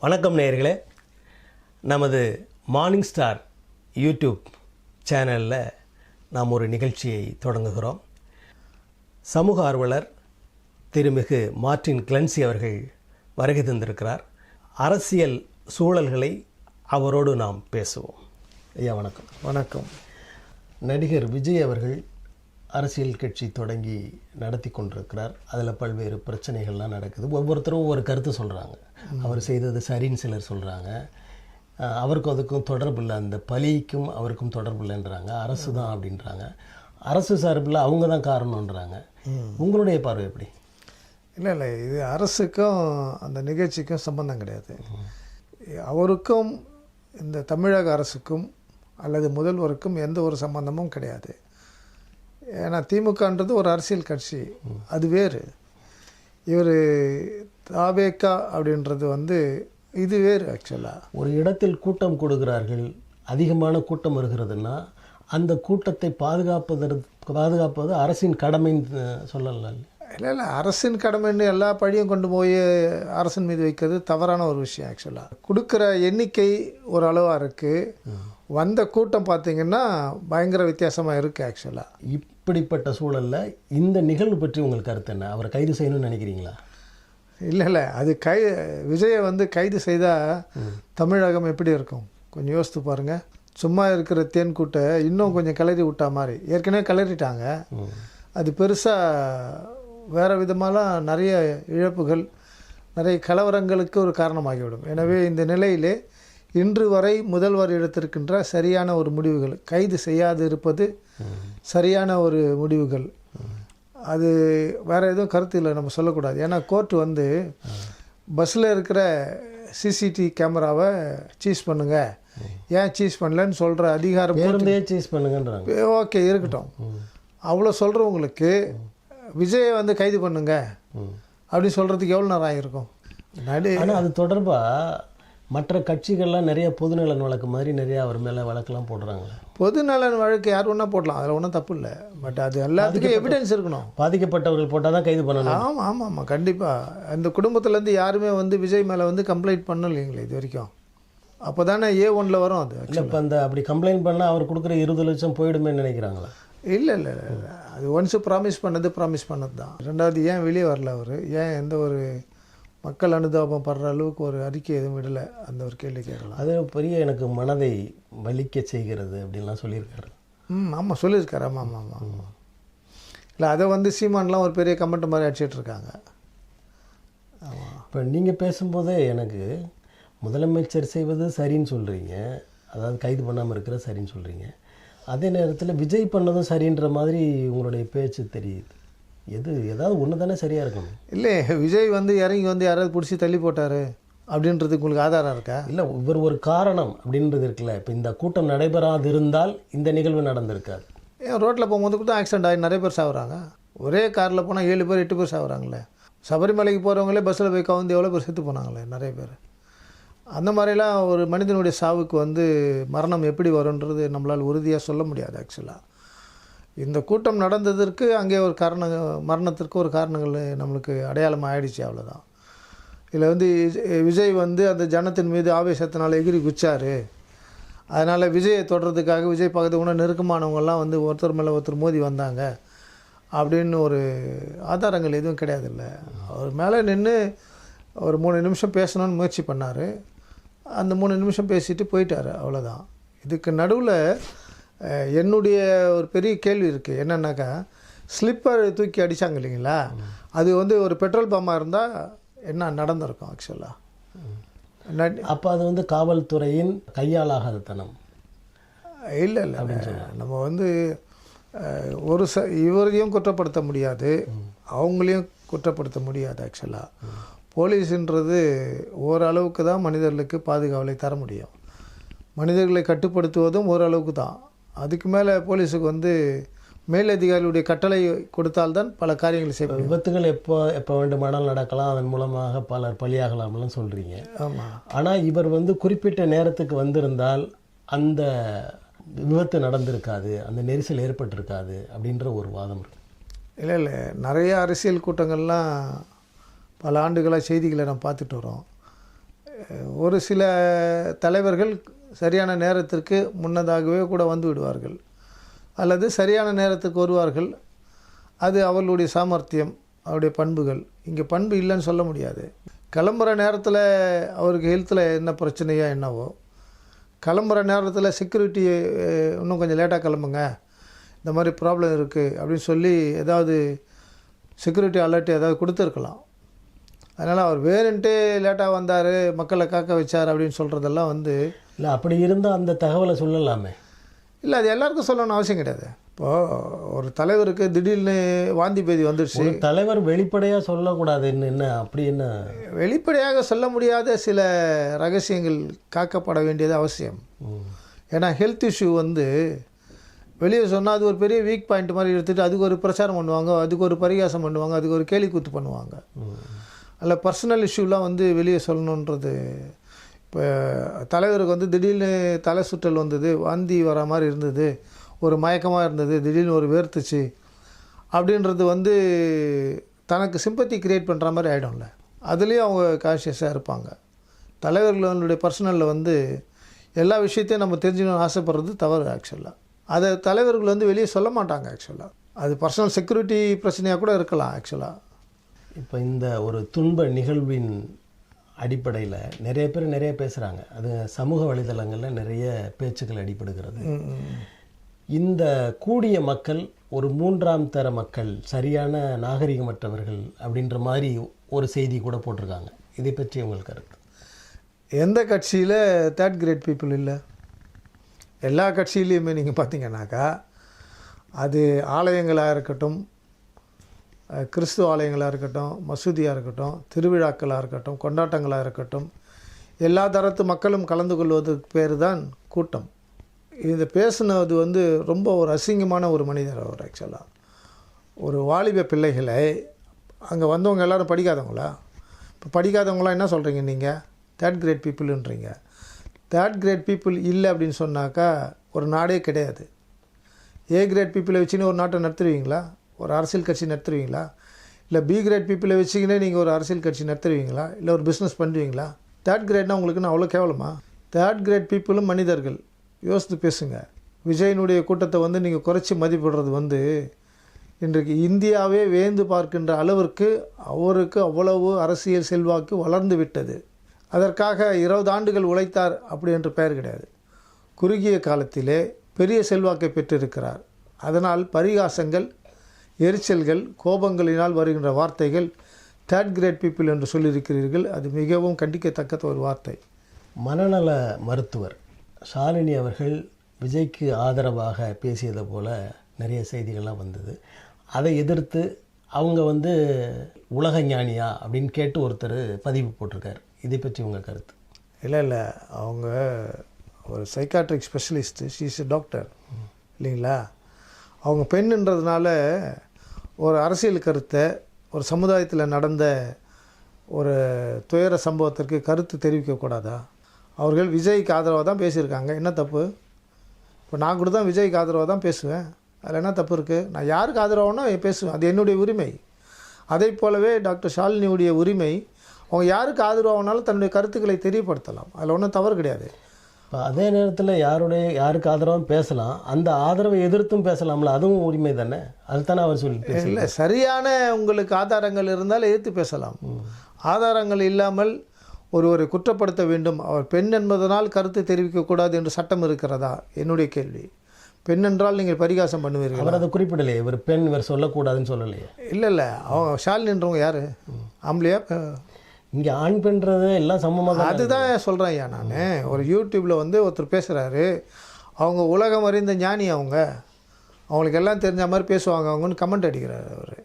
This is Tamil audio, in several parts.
வணக்கம் நேயர்களே. நமது மார்னிங் ஸ்டார் யூடியூப் சேனலில் நாம் ஒரு நிகழ்ச்சியை தொடங்குகிறோம். சமூக ஆர்வலர் திருமிகு மார்ட்டின் கிளன்சி அவர்கள் வருகை தந்திருக்கிறார். அரசியல் சூழல்களை அவரோடு நாம் பேசுவோம். ஐயா வணக்கம். வணக்கம். நடிகர் விஜய் அவர்கள் அரசியல் கட்சி தொடங்கி நடத்தி கொண்டிருக்கிறார். அதில் பல்வேறு பிரச்சனைகள்லாம் நடக்குது. ஒவ்வொருத்தரும் ஒவ்வொரு கருத்து சொல்கிறாங்க அவர் செய்தது சரின்னு சிலர் சொல்கிறாங்க அவருக்கும் அதுக்கும் தொடர்பு இல்லை. அந்த பலிக்கும் அவருக்கும் தொடர்பு இல்லைன்றாங்க. அரசு தான் அப்படின்றாங்க. அரசு சார்பில் அவங்க தான் காரணம்ன்றாங்க. உங்களுடைய பார்வை எப்படி? இல்லை இல்லை. இது அரசுக்கும் அந்த நிகழ்ச்சிக்கும் சம்பந்தம் கிடையாது. அவருக்கும் இந்த தமிழக அரசுக்கும் அல்லது முதல்வருக்கும் எந்த ஒரு சம்பந்தமும் கிடையாது. ஏன்னா திமுகன்றது ஒரு அரசியல் கட்சி. அது வேறு. இவர் தாவேக்கா அப்படின்றது வந்து இது வேறு ஆக்சுவலாக ஒரு இடத்தில் கூட்டம் கொடுக்கிறார்கள் அதிகமான கூட்டம் வருகிறதுன்னா அந்த கூட்டத்தை பாதுகாப்பதற்கு பாதுகாப்பது அரசின் கடமைன்னு சொல்லலாம் இல்லை இல்லை அரசின் கடமைன்னு எல்லா பழியும் கொண்டு போய் அரசின் மீது வைக்கிறது தவறான ஒரு விஷயம் ஆக்சுவலாக கொடுக்குற எண்ணிக்கை ஒரு அளவாக இருக்குது வந்த கூட்டம் பார்த்தீங்கன்னா பயங்கர வித்தியாசமாக இருக்குது ஆக்சுவலாக இப்படிப்பட்ட சூழல்ல இந்த நிகழ்வு பற்றி உங்களுக்கு கருத்து என்ன? அவரை கைது செய்யணும்னு நினைக்கிறீங்களா? இல்லை இல்லை. அது கை விஜயை வந்து கைது செய்தால் தமிழகம் எப்படி இருக்கும்? கொஞ்சம் யோசித்து பாருங்கள் சும்மா இருக்கிற தேன் கூட்டை இன்னும் கொஞ்சம் கிளறி விட்டா மாதிரி. ஏற்கனவே கிளறிட்டாங்க. அது பெருசாக வேறு விதமாலாம் நிறைய இழப்புகள் நிறைய கலவரங்களுக்கு ஒரு காரணமாகிவிடும். எனவே இந்த நிலையிலே இன்று வரை முதல்வர் எடுத்திருக்கின்ற சரியான ஒரு முடிவுகள் கைது செய்யாது இருப்பது சரியான ஒரு முடிவுகள். அது வேறு எதுவும் கருத்து இல்லை நம்ம சொல்லக்கூடாது. ஏன்னா கோர்ட் வந்து பஸ்ஸில் இருக்கிற சிசிடிவி கேமராவை சீஸ் பண்ணுங்க. ஏன் சீஸ் பண்ணலன்னு சொல்கிற அதிகாரம் சீஸ் பண்ணுங்கன்றாங்க. ஓகே இருக்கட்டும். அவ்வளோ சொல்கிறவங்களுக்கு விஜயை வந்து கைது பண்ணுங்க. அப்படின்னு சொல்கிறதுக்கு எவ்வளோ நேரம் ஆகிருக்கும் நடு ஆனால் அது தொடர்பாக மற்ற கட்சிகள்லாம் நிறைய பொதுநலன் வழக்கு மாதிரி நிறைய அவர் மேலே வழக்கெல்லாம் போடுறாங்களே. பொது நலன் வழக்கு யார் வேணால் போடலாம். அதில் ஒன்றும் தப்பு இல்லை. பட் அது எல்லாத்துக்கும் எவிடன்ஸ் இருக்கணும். பாதிக்கப்பட்டவர்கள் போட்டால் தான் கைது பண்ணணும். ஆமாம் ஆமாம் ஆமாம் கண்டிப்பாக அந்த குடும்பத்துலேருந்து யாருமே வந்து விஜய் மேலே வந்து கம்ப்ளைண்ட் பண்ணலைங்களே இது வரைக்கும். அப்போ தானே ஏ ஒன்ல வரும் அது இல்லை இப்போ அந்த அப்படி கம்ப்ளைண்ட் பண்ணால் அவர் கொடுக்குற இருபது லட்சம் போயிடுமேன்னு நினைக்கிறாங்களா? இல்லை இல்லை இல்லை அது ஒன்ஸு ப்ராமிஸ் பண்ணது ப்ராமிஸ் பண்ணது தான் ரெண்டாவது ஏன் வெளியே வரல அவர்? ஏன் எந்த ஒரு மக்கள் அனுதாபம் படுற அளவுக்கு ஒரு அறிக்கை எதுவும் விடலை. அந்த ஒரு கேள்வி கேட்கலாம். அது பெரிய எனக்கு மனதை வலிக்க செய்கிறது அப்படின்லாம் சொல்லியிருக்காரு. ம் ஆமாம் சொல்லியிருக்காரு. ஆமாம் ஆமாம் ஆமாம் ஆமாம் இல்லை அதை வந்து சீமான்லாம் ஒரு பெரிய கமெண்ட் மாதிரி அடிச்சிட்டு இருக்காங்க. ஆமாம் இப்போ நீங்கள் பேசும்போதே எனக்கு முதலமைச்சர் செய்வது சரின்னு சொல்கிறீங்க அதாவது கைது பண்ணாமல் இருக்கிற சரின்னு சொல்கிறீங்க அதே நேரத்தில் விஜய் பண்ணதும் சரின்ற மாதிரி உங்களுடைய பேச்சு தெரியுது. எது ஏதாவது ஒன்று தானே சரியாக இருக்கணும். இல்லை விஜய் வந்து இறங்கி வந்து யாராவது பிடிச்சி தள்ளி போட்டார் அப்படின்றதுக்கு உங்களுக்கு ஆதாரம் இருக்கா? இல்லை இவர் ஒரு காரணம் அப்படின்றது இருக்குல்ல. இப்போ இந்த கூட்டம் நடைபெறாதிருந்தால் இந்த நிகழ்வு நடந்திருக்காது. ஏன் ரோட்டில் போகும்போது கூட ஆக்சிடென்ட் ஆகி நிறைய பேர் சாகுறாங்க ஒரே காரில் போனால் ஏழு பேர் எட்டு பேர் சாகுறாங்களே சபரிமலைக்கு போகிறவங்களே பஸ்ஸில் போய் கவுந்து எவ்வளோ பேர் செத்து போனாங்களே நிறைய பேர். அந்த மாதிரிலாம் ஒரு மனிதனுடைய சாவுக்கு வந்து மரணம் எப்படி வரும்ன்றது நம்மளால் உறுதியாக சொல்ல முடியாது ஆக்சுவலாக இந்த கூட்டம் நடந்ததற்கு அங்கே ஒரு காரணம் மரணத்திற்கு ஒரு காரணங்கள் நம்மளுக்கு அடையாளம் ஆயிடுச்சு அவ்வளோதான் இதில் வந்து விஜய் வந்து அந்த ஜனத்தின் மீது ஆவேசத்தினால் எகிரி குச்சார். அதனால் விஜயை தொடர்றதுக்காக விஜய் பக்கத்து கூட நெருக்கமானவங்கள்லாம் வந்து ஒருத்தர் மேலே ஒருத்தர் மோதி வந்தாங்க. அப்படின்னு ஒரு ஆதாரங்கள் எதுவும் கிடையாதுல்ல. அவர் மேலே நின்று ஒரு மூணு நிமிஷம் பேசணும்னு முயற்சி பண்ணார். அந்த மூணு நிமிஷம் பேசிட்டு போயிட்டார். அவ்வளோதான் இதுக்கு நடுவில் என்னுடைய ஒரு பெரிய கேள்வி இருக்குது என்னன்னாக்கா ஸ்லிப்பர் தூக்கி அடித்தாங்க இல்லைங்களா? அது வந்து ஒரு பெட்ரோல் பம்பாக இருந்தால் என்ன நடந்திருக்கும் ஆக்சுவலாக அப்போ அது வந்து காவல்துறையின் கையாலாகாதத்தனம் இல்லை இல்லை. நம்ம வந்து ஒரு ச இவரையும் குற்றப்படுத்த முடியாது. அவங்களையும் குற்றப்படுத்த முடியாது ஆக்சுவலாக போலீஸுன்றது ஓரளவுக்கு தான் மனிதர்களுக்கு பாதுகாவலை தர முடியும். மனிதர்களை கட்டுப்படுத்துவதும் ஓரளவுக்கு தான். அதுக்கு மேலே போலீஸுக்கு வந்து மேலதிகாரிகளுடைய கட்டளை கொடுத்தால்தான் பல காரியங்களை செய்ய விபத்துகள் எப்போ எப்போ வேண்டுமானாலும் நடக்கலாம். அதன் மூலமாக பலர் பலியாகலாம்லாம் சொல்கிறீங்க ஆமாம் ஆனால் இவர் வந்து குறிப்பிட்ட நேரத்துக்கு வந்திருந்தால் அந்த விபத்து நடந்திருக்காது அந்த நெரிசல் ஏற்பட்டிருக்காது அப்படின்ற ஒரு வாதம் இருக்கு. இல்லை இல்லை. நிறைய அரசியல் கூட்டங்கள்லாம் பல ஆண்டுகளாக செய்திகளை நம்ம பார்த்துட்டு வரோம். ஒரு சில தலைவர்கள் சரியான நேரத்திற்கு முன்னதாகவே கூட வந்து விடுவார்கள். அல்லது சரியான நேரத்துக்கு வருவார்கள். அது அவர்களுடைய சாமர்த்தியம் அவருடைய பண்புகள். இங்கே பண்பு இல்லைன்னு சொல்ல முடியாது. கிளம்புற நேரத்தில் அவருக்கு ஹெல்த்தில் என்ன பிரச்சனையோ என்னவோ கிளம்புற நேரத்தில் செக்யூரிட்டி இன்னும் கொஞ்சம் லேட்டாக கிளம்புங்க. இந்த மாதிரி ப்ராப்ளம் இருக்குது அப்படின்னு சொல்லி ஏதாவது செக்யூரிட்டி அலர்ட் ஏதாவது கொடுத்துருக்கலாம். அதனால் அவர் வேணுன்ட்டே லேட்டாக வந்தார் மக்களை காக்க வச்சார் அப்படின்னு சொல்கிறதெல்லாம் வந்து இல்லை அப்படி இருந்தால் அந்த தகவலை சொல்லலாமே. இல்லை அது எல்லாருக்கும் சொல்லணும்னு அவசியம் கிடையாது. இப்போது ஒரு தலைவருக்கு திடீர்னு வாந்தி பேதி வந்துடுச்சு தலைவர் வெளிப்படையாக சொல்லக்கூடாதுன்னு என்ன அப்படி என்ன? வெளிப்படையாக சொல்ல முடியாத சில ரகசியங்கள் காக்கப்பட வேண்டியது அவசியம். ஏன்னா ஹெல்த் இஷ்யூ வந்து வெளியே சொன்னால் அது ஒரு பெரிய வீக் பாயிண்ட் மாதிரி எடுத்துகிட்டு அதுக்கு ஒரு பிரச்சாரம் பண்ணுவாங்க அதுக்கு ஒரு பரிகாசம் பண்ணுவாங்க அதுக்கு ஒரு கேலி கூத்து பண்ணுவாங்க. அதில் பர்சனல் இஷ்யூலாம் வந்து வெளியே சொல்லணுன்றது. இப்போ தலைவருக்கு வந்து திடீர்னு தலை சுற்றல் வந்தது வாந்தி வர மாதிரி இருந்தது ஒரு மயக்கமாக இருந்தது திடீர்னு ஒரு வேர்த்துச்சு அப்படின்றது வந்து தனக்கு சிம்பத்தி கிரியேட் பண்ணுற மாதிரி ஆகிடும்ல அதுலேயும் அவங்க கான்ஷியஸாக இருப்பாங்க. தலைவர்களுடைய பர்சனலில் வந்து எல்லா விஷயத்தையும் நம்ம தெரிஞ்சுக்கணும்னு ஆசைப்படுறது தவறு ஆக்சுவலாக அதை தலைவர்கள் வந்து வெளியே சொல்ல மாட்டாங்க ஆக்சுவலாக அது பர்சனல் செக்யூரிட்டி பிரச்சனையாக கூட இருக்கலாம் ஆக்சுவலாக இப்போ இந்த ஒரு துன்ப நிகழ்வின் அடிப்படையில் நிறைய பேர் நிறைய பேசுகிறாங்க அது சமூக வலைதளங்களில் நிறைய பேச்சுக்கள் அடிபடுகிறது. இந்த கூடிய மக்கள் ஒரு மூன்றாம் தர மக்கள் சரியான நாகரிகமற்றவர்கள் அப்படின்ற மாதிரி ஒரு செய்தி கூட போட்டிருக்காங்க. இதை பற்றி உங்கள் கருத்து? எந்த கட்சியில் தேர்ட் கிரேட் பீப்புள் இல்லை? எல்லா கட்சியிலையுமே நீங்கள் பார்த்தீங்கன்னாக்கா அது ஆலயங்களாக இருக்கட்டும் கிறிஸ்துவ ஆலயங்களாக இருக்கட்டும் மசூதியாக இருக்கட்டும் திருவிழாக்களாக இருக்கட்டும் கொண்டாட்டங்களாக இருக்கட்டும் எல்லா தரத்து மக்களும் கலந்து கொள்வதற்கு பேர் தான் கூட்டம். இதை பேசுனது வந்து ரொம்ப ஒரு அசிங்கமான ஒரு மனிதர் அவர் ஆக்சுவலாக ஒரு வாலிப பிள்ளைகளை அங்கே வந்தவங்க எல்லோரும் படிக்காதவங்களா? இப்போ படிக்காதவங்களாம் என்ன சொல்கிறீங்க நீங்கள் தேர்ட் கிரேட் பீப்புளுன்றீங்க தேர்ட் கிரேட் பீப்புள் இல்லை அப்படின்னு சொன்னாக்கா ஒரு நாடே கிடையாது. ஏ கிரேட் பீப்புளை வச்சுன்னு ஒரு நாட்டை நடத்துருவீங்களா ஒரு அரசியல் கட்சி நடத்துருவீங்களா இல்லை பி கிரேட் பீப்புளை வச்சுக்கினே நீங்கள் ஒரு அரசியல் கட்சி நடத்துருவீங்களா இல்லை ஒரு பிஸ்னஸ் பண்ணுவீங்களா தேர்ட் கிரேட்னா உங்களுக்குன்னு அவ்வளோ கேவலமா? தேர்ட் கிரேட் பீப்புளும் மனிதர்கள். யோசித்து பேசுங்க. விஜயனுடைய கூட்டத்தை வந்து நீங்கள் குறைச்சி மதிப்பிடுறது வந்து இன்றைக்கு இந்தியாவே வேந்து பார்க்கின்ற அளவிற்கு அவருக்கு அவ்வளவு அரசியல் செல்வாக்கு வளர்ந்து விட்டது. அதற்காக இருபது ஆண்டுகள் உழைத்தார் அப்படி என்று பெயர் கிடையாது. குறுகிய காலத்திலே பெரிய செல்வாக்கை பெற்றிருக்கிறார். அதனால் பரிகாசங்கள் எரிச்சல்கள் கோபங்களினால் வருகின்ற வார்த்தைகள் தேர்ட் கிரேட் பீப்புள் என்று சொல்லியிருக்கிறீர்கள். அது மிகவும் கண்டிக்கத்தக்க ஒரு வார்த்தை. மனநல மருத்துவர் ஷாலினி அவர்கள் விஜய்க்கு ஆதரவாக பேசியது போல நிறைய செய்திகள்லாம் வந்தது. அதை எதிர்த்து அவங்க வந்து உலக ஞானியா? அப்படின்னு கேட்டு ஒருத்தர் பதிவு போட்டிருக்காரு. இதை பற்றி உங்கள் கருத்து? இல்லை இல்லை. அவங்க ஒரு சைக்காட்ரிக் ஸ்பெஷலிஸ்ட்டு ஷீஸ் டாக்டர் இல்லைங்களா? அவங்க பெண்ணுன்றதுனால ஒரு அரசியல் கருத்தை ஒரு சமுதாயத்தில் நடந்த ஒரு துயர சம்பவத்திற்கு கருத்து தெரிவிக்கக்கூடாதா அவர்கள் விஜய்க்கு ஆதரவாக தான் பேசியிருக்காங்க. என்ன தப்பு? இப்போ நான் கூட தான் விஜய்க்கு ஆதரவாக தான் பேசுவேன். அதில் என்ன தப்பு இருக்குது நான் யாருக்கு ஆதரவானோ பேசுவேன். அது என்னுடைய உரிமை. அதே போலவே டாக்டர் ஷாலினியுடைய உரிமை அவங்க யாருக்கு ஆதரவானாலும் தன்னுடைய கருத்துக்களை தெரியப்படுத்தலாம். அதில் ஒன்றும் தவறு கிடையாது. அதே நேரத்தில் யாருடைய யாருக்கு ஆதரவும் பேசலாம். அந்த ஆதரவை எதிர்த்தும் பேசலாம்ல அதுவும் உரிமை தானே? அதுதானே அவர் சொல்லி இல்லை சரியான உங்களுக்கு ஆதாரங்கள் இருந்தால் எதிர்த்து பேசலாம். ஆதாரங்கள் இல்லாமல் ஒருவரை குற்றப்படுத்த வேண்டும். அவர் பெண் என்பதனால் கருத்து தெரிவிக்கக்கூடாது என்று சட்டம் இருக்கிறதா? என்னுடைய கேள்வி. பெண் என்றால் நீங்கள் பரிகாசம் பண்ணுவீர்கள்? அவர் அதை குறிப்பிடலையே. இவர் பெண் இவர் சொல்லக்கூடாதுன்னு சொல்லலையே. இல்லை இல்லை. அவங்க ஷாலினின்றவங்க யார்? ஆம்பளையா? இங்கே ஆண் பெண்றது எல்லாம் சமமாக அதுதான் சொல்கிறேன் ஐயா நான். ஒரு யூடியூப்பில் வந்து ஒருத்தர் பேசுகிறாரு அவங்க உலகம் அறிந்த ஞானி அவங்க. அவங்களுக்கு எல்லாம் தெரிஞ்ச மாதிரி பேசுவாங்க அவங்கன்னு கமெண்ட் அடிக்கிறார் அவர்.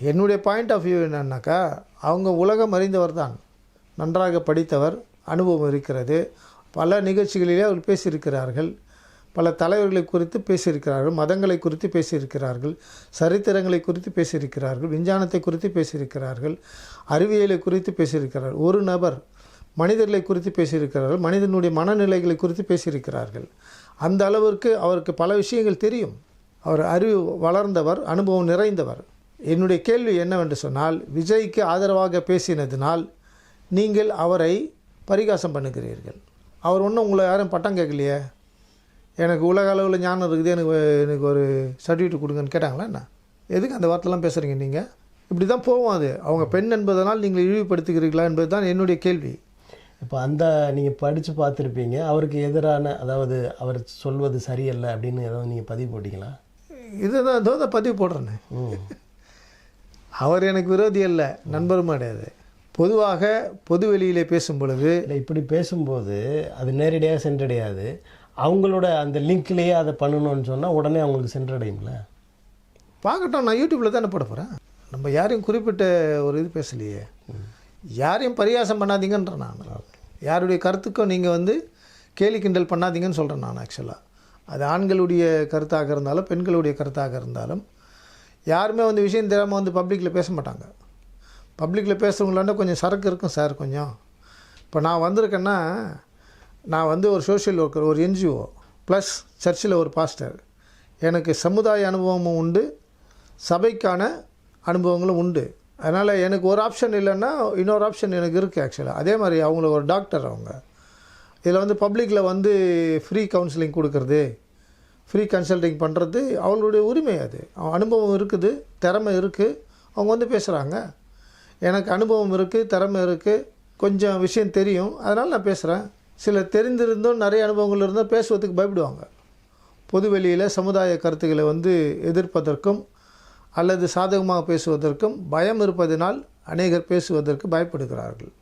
என்னுடைய பாயிண்ட் ஆஃப் வியூ என்னன்னாக்கா அவங்க உலகம் அறிந்தவர் தான். நன்றாக படித்தவர் அனுபவம் இருக்கிறது. பல நிகழ்ச்சிகளிலே அவர் பேசியிருக்கிறார்கள். பல தலைவர்களை குறித்து பேசியிருக்கிறார்கள் மதங்களை குறித்து பேசியிருக்கிறார்கள் சரித்திரங்களை குறித்து பேசியிருக்கிறார்கள் விஞ்ஞானத்தை குறித்து பேசியிருக்கிறார்கள் அறிவியலை குறித்து பேசியிருக்கிறார்கள். ஒரு நபர் மனிதர்களை குறித்து பேசியிருக்கிறார்கள் மனிதனுடைய மனநிலைகளை குறித்து பேசியிருக்கிறார்கள். அந்த அளவிற்கு அவருக்கு பல விஷயங்கள் தெரியும். அவர் அறிவு வளர்ந்தவர் அனுபவம் நிறைந்தவர். என்னுடைய கேள்வி என்னவென்று சொன்னால் விஜய்க்கு ஆதரவாக பேசினதினால் நீங்கள் அவரை பரிகாசம் பண்ணுகிறீர்கள். அவர் ஒன்றும் உங்களை யாரும் பட்டம் கேட்கலையே? எனக்கு உலக அளவில் ஞானம் இருக்குது எனக்கு எனக்கு ஒரு சர்டிஃபிகேட் கொடுங்கன்னு கேட்டாங்களா என்ன? எதுக்கு அந்த வார்த்தைலாம் பேசுகிறீங்க நீங்கள் இப்படி தான் போவோம் அது. அவங்க பெண் என்பதனால் நீங்கள் இழிவுபடுத்துகிறீர்களா என்பது தான் என்னுடைய கேள்வி. இப்போ அந்த நீங்கள் படித்து பார்த்துருப்பீங்க அவருக்கு எதிரான அதாவது அவர் சொல்வது சரியல்ல அப்படின்னு ஏதாவது நீங்கள் பதிவு போட்டிங்களா? இதுதான் இதோ தான் பதிவு போடுறேன்னு ம். அவர் எனக்கு விரோதி அல்ல நண்பரும் கிடையாது. பொதுவாக பொது வெளியிலே பேசும் பொழுது இல்லை இப்படி பேசும்போது அது நேரடியாக சென்றடையாது. அவங்களோட அந்த லிங்க்லேயே அதை பண்ணணும்னு சொன்னால் உடனே அவங்களுக்கு சென்றடையும்ல? பார்க்கட்டும் நான் யூடியூப்பில் தானே போட போகிறேன் நம்ம யாரையும் குறிப்பிட்ட ஒரு இது பேசலையே. யாரையும் பரியாசம் பண்ணாதீங்கன்றேன் நான். யாருடைய கருத்துக்கும் நீங்கள் வந்து கேலி கிண்டல் பண்ணாதீங்கன்னு சொல்கிறேன் நான் ஆக்சுவலாக அது ஆண்களுடைய கருத்தாக இருந்தாலும் பெண்களுடைய கருத்தாக இருந்தாலும் யாருமே வந்து விஷயம் தெரியாமல் வந்து பப்ளிக்கில் பேச மாட்டாங்க. பப்ளிக்கில் பேசுகிறவங்களாண்ட கொஞ்சம் சரக்கு இருக்கும் சார் கொஞ்சம். இப்போ நான் வந்திருக்கேன்னா நான் வந்து ஒரு சோஷியல் ஒர்க்கர் ஒரு என்ஜிஓ ப்ளஸ் சர்ச்சில் ஒரு பாஸ்டர் எனக்கு சமுதாய அனுபவமும் உண்டு சபைக்கான அனுபவங்களும் உண்டு. அதனால் எனக்கு ஒரு ஆப்ஷன் இல்லைன்னா இன்னொரு ஆப்ஷன் எனக்கு இருக்குது ஆக்சுவலாக அதே மாதிரி அவங்கள ஒரு டாக்டர் அவங்க. இதில் வந்து பப்ளிக்கில் வந்து ஃப்ரீ கவுன்சிலிங் கொடுக்கறது ஃப்ரீ கன்சல்டிங் பண்ணுறது அவங்களுடைய உரிமை அது. அவங்க அனுபவம் இருக்குது திறமை இருக்குது அவங்க வந்து பேசுகிறாங்க எனக்கு அனுபவம் இருக்குது திறமை இருக்குது கொஞ்சம் விஷயம் தெரியும் அதனால் நான் பேசுகிறேன் சில தெரிந்திருந்தும் நிறைய அனுபவங்கள் இருந்தால் பேசுவதுக்கு பயப்படுவாங்க. பொது வெளியில் சமுதாய கருத்துக்களை வந்து எதிர்ப்பதற்கும் அல்லது சாதகமாக பேசுவதற்கும் பயம் இருப்பதனால் அநேகர் பேசுவதற்கு பயப்படுகிறார்கள்.